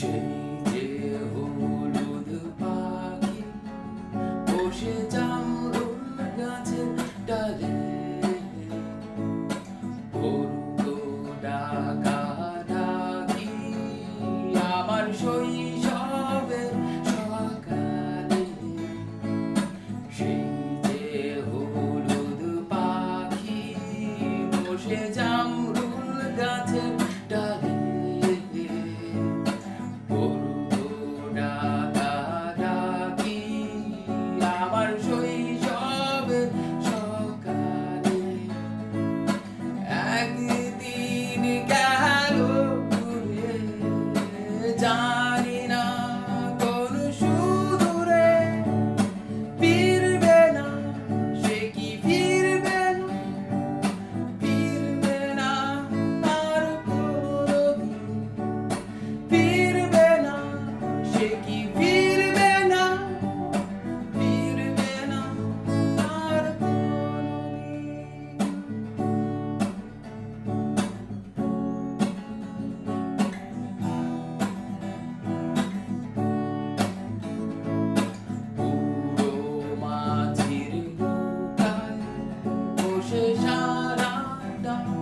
সেই যে হলুদ পাখি বসে জামরুল গাছের ডালে ডাকা ডাকি আমার শৈশবের সকালে সেই যে হলুদ পাখি বসে যা জানি না কোন সুদূরে ফিরবে না সে কি ফিরবে? না ফিরবে না তার কোনো the